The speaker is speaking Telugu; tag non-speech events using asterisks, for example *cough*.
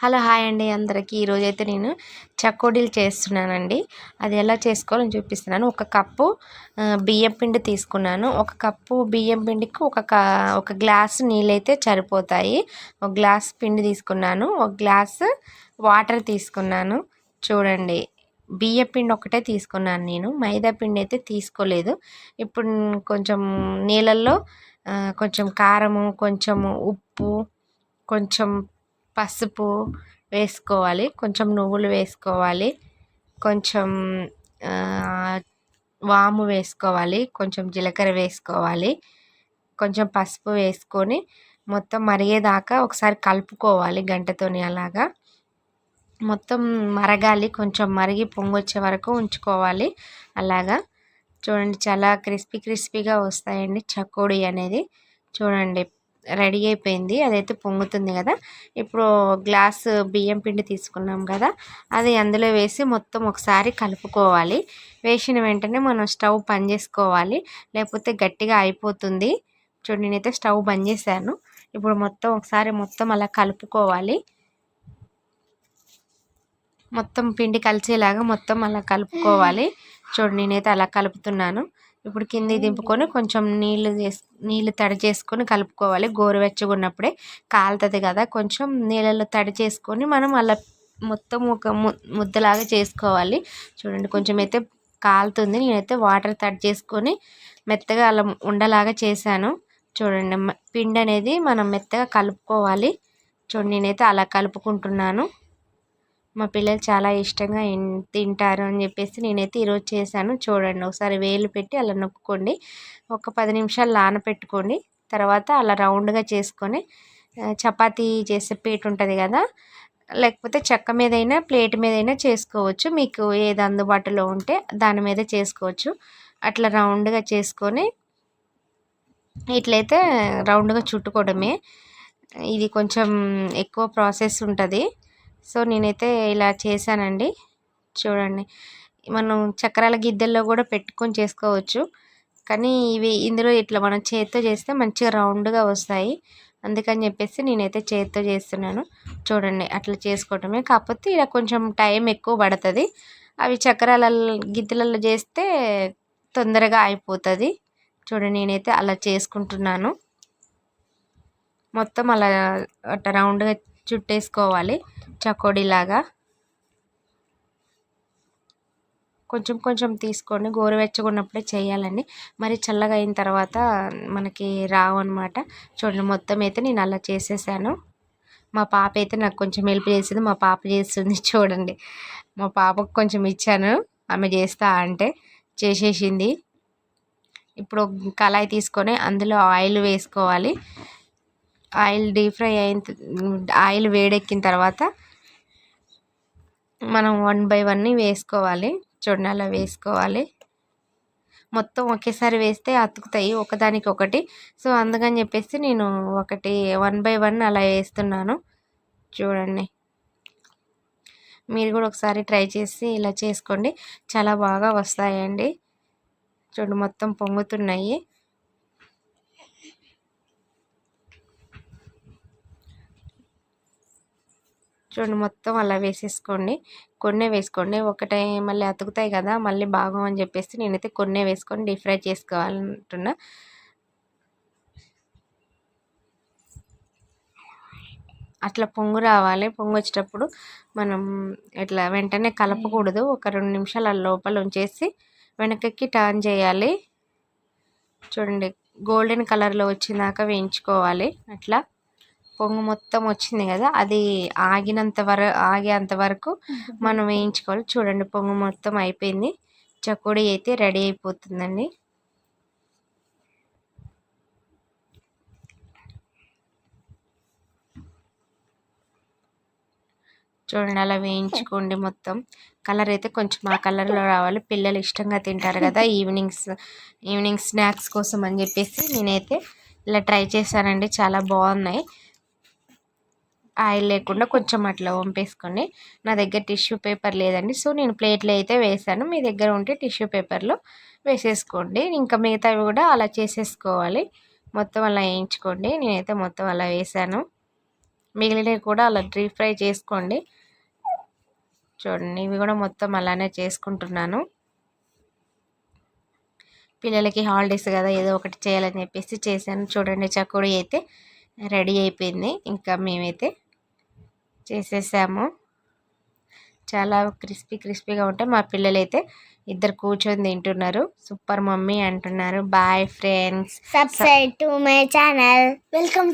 హలో హాయ్ అండి అందరికీ. ఈరోజైతే నేను చకోడీలు చేస్తున్నానండి. అది ఎలా చేసుకోవాలని చూపిస్తున్నాను. ఒక కప్పు బియ్యం పిండి తీసుకున్నాను. ఒక కప్పు బియ్యం పిండికి ఒక ఒక గ్లాస్ నీళ్ళైతే సరిపోతాయి. ఒక గ్లాస్ పిండి తీసుకున్నాను. ఒక గ్లాస్ వాటర్ తీసుకున్నాను. చూడండి బియ్య పిండి ఒకటే తీసుకున్నాను నేను. మైదా పిండి అయితే తీసుకోలేదు. ఇప్పుడు కొంచెం నీళ్ళల్లో కొంచెం కారము కొంచెము ఉప్పు కొంచెం పసుపు వేసుకోవాలి కొంచెం నువ్వులు వేసుకోవాలి కొంచెం వాము వేసుకోవాలి కొంచెం జీలకర్ర వేసుకోవాలి కొంచెం పసుపు వేసుకొని మొత్తం మరిగేదాకా ఒకసారి కలుపుకోవాలి గంటతోని అలాగా. మొత్తం మరగాలి కొంచెం మరిగి పొంగొచ్చే వరకు ఉంచుకోవాలి అలాగా. చూడండి చాలా క్రిస్పీ క్రిస్పీగా వస్తాయండి చకోడీ అనేది. చూడండి రెడీ అయిపోయింది. అదైతే పొంగుతుంది కదా. ఇప్పుడు గ్లాస్ బియ్యం పిండి తీసుకున్నాం కదా. అది అందులో వేసి మొత్తం ఒకసారి కలుపుకోవాలి. వేసిన వెంటనే మనం స్టవ్ బంద్ చేసుకోవాలి. లేకపోతే గట్టిగా అయిపోతుంది. చూడండి నేనైతే స్టవ్ బంద్ చేశాను. ఇప్పుడు మొత్తం ఒకసారి మొత్తం అలా కలుపుకోవాలి. మొత్తం పిండి కలిసేలాగా మొత్తం అలా కలుపుకోవాలి. చూడండి నేనైతే అలా కలుపుతున్నాను. ఇప్పుడు కింది దింపుకొని కొంచెం నీళ్ళు చేసి నీళ్ళు తడి చేసుకొని కలుపుకోవాలి. గోరువెచ్చగా ఉన్నప్పుడే కాలుతుంది కదా కొంచెం నీళ్ళలో తడి చేసుకొని మనం అలా మొత్తం ఒక ముద్దలాగా చేసుకోవాలి. చూడండి కొంచెం అయితే కాలుతుంది. నేనైతే వాటర్ తడి చేసుకొని మెత్తగా అలా ఉండలాగా చేశాను. చూడండి పిండి అనేది మనం మెత్తగా కలుపుకోవాలి. చూడండి నేనైతే అలా కలుపుకుంటున్నాను. మా పిల్లలు చాలా ఇష్టంగా తింటారు అని చెప్పేసి నేనైతే ఈరోజు చేశాను. చూడండి ఒకసారి వేలు పెట్టి అలా నొక్కుకోండి ఒక పది నిమిషాలు నానపెట్టుకోండి తర్వాత అలా రౌండ్గా చేసుకొని చపాతీ చేసే పీట ఉంటుంది కదా లేకపోతే చెక్క మీదైనా ప్లేట్ మీదైనా చేసుకోవచ్చు. మీకు ఏది అందుబాటులో ఉంటే దాని మీద చేసుకోవచ్చు. అట్లా రౌండ్గా చేసుకొని ఇట్లయితే రౌండ్గా చుట్టుకోవడమే. ఇది కొంచెం ఎక్కువ ప్రాసెస్ ఉంటుంది. సో నేనైతే ఇలా చేశానండి. చూడండి. మనం చక్రాల గిద్దెల్లో కూడా పెట్టుకొని చేసుకోవచ్చు. కానీ ఇవి ఇందులో ఇట్లా మనం చేతితో చేస్తే మంచిగా రౌండ్గా వస్తాయి. అందుకని చెప్పేసి నేనైతే చేతితో చేస్తున్నాను. చూడండి. అట్లా చేసుకోవటమే. కాకపోతే ఇలా కొంచెం టైం ఎక్కువ పడుతుంది. అవి చక్రాల గిద్దెలలో చేస్తే తొందరగా అయిపోతుంది. చూడండి. నేనైతే అలా చేసుకుంటున్నాను. మొత్తం అలా అట్లా రౌండ్గా చుట్టేసుకోవాలి. చకోడీలాగా కొంచెం కొంచెం తీసుకొని గోరువెచ్చగా ఉన్నప్పుడే చేయాలండి. మరి చల్లగా అయిన తర్వాత మనకి రావు అనమాట చూడండి మొత్తం అయితే నేను అలా చేసేసాను. మా పాప అయితే నాకు కొంచెం హెల్ప్ చేసింది. మా పాప చేస్తుంది *laughs* చూడండి. మా పాపకు కొంచెం ఇచ్చాను. ఆమె చేస్తా అంటే చేసేసింది. ఇప్పుడు కళాయి తీసుకొని అందులో ఆయిల్ వేసుకోవాలి. ఆయిల్ డీప్ ఫ్రై అయిన ఆయిల్ వేడెక్కిన తర్వాత మనం వన్ బై వన్ వేసుకోవాలి. చూడండి అలా వేసుకోవాలి. మొత్తం ఒకేసారి వేస్తే అతుకుతాయి ఒకదానికి ఒకటి సో అందుకని చెప్పేసి నేను ఒకటి వన్ బై వన్ అలా వేస్తున్నాను. చూడండి. మీరు కూడా ఒకసారి ట్రై చేసి ఇలా చేసుకోండి. చాలా బాగా వస్తాయండి. చూడండి మొత్తం పొంగుతున్నాయి. చూడండి మొత్తం అలా వేసేసుకోండి. కొన్నే వేసుకోండి. ఒకటే మళ్ళీ అతుకుతాయి కదా మళ్ళీ బాగోమని చెప్పేసి నేనైతే కొన్నే వేసుకొని డీప్ ఫ్రై చేసుకోవాలంటున్నా. అట్లా పొంగు రావాలి. పొంగు వచ్చేటప్పుడు మనం ఇట్లా వెంటనే కలపకూడదు. ఒక రెండు నిమిషాలు లోపల ఉంచేసి వెనకకి టర్న్ చేయాలి. చూడండి గోల్డెన్ కలర్లో వచ్చినాక వేయించుకోవాలి. అట్లా. పొంగు మొత్తం వచ్చింది కదా అది ఆగినంత వర ఆగేంత వరకు *laughs* మనం వేయించుకోవాలి. చూడండి పొంగు మొత్తం అయిపోయింది. చకోడీ అయితే రెడీ అయిపోతుందండి. చూడండి అలా వేయించుకోండి మొత్తం. కలర్ అయితే కొంచెం ఆ కలర్లో రావాలి. పిల్లలు ఇష్టంగా తింటారు కదా *laughs* ఈవినింగ్స్ ఈవినింగ్ స్నాక్స్ కోసం అని చెప్పేసి నేనైతే ఇలా ట్రై చేశానండి. చాలా బాగున్నాయి. ఆయిల్ లేకుండా కొంచెం అట్లా వంపేసుకొని నా దగ్గర టిష్యూ పేపర్ లేదండి. సో నేను ప్లేట్లో అయితే వేసాను. మీ దగ్గర ఉంటే టిష్యూ పేపర్లో వేసేసుకోండి. ఇంకా మిగతావి కూడా అలా చేసేసుకోవాలి. మొత్తం అలా వేయించుకోండి. నేనైతే మొత్తం అలా వేసాను. మిగిలినవి కూడా అలా డీప్ ఫ్రై చేసుకోండి. చూడండి ఇవి కూడా మొత్తం అలానే చేసుకుంటున్నాను. పిల్లలకి హాలిడేస్ కదా ఏదో ఒకటి చేయాలని చెప్పేసి చేశాను. చూడండి చకోడి అయితే రెడీ అయిపోయింది. ఇంకా మేమైతే చేసేసాము. చాలా క్రిస్పీ క్రిస్పీగా ఉంటాయి. మా పిల్లలు అయితే ఇద్దరు కూర్చొని తింటున్నారు. సూపర్ మమ్మీ అంటున్నారు. Boy friends. Subscribe to my channel. Welcome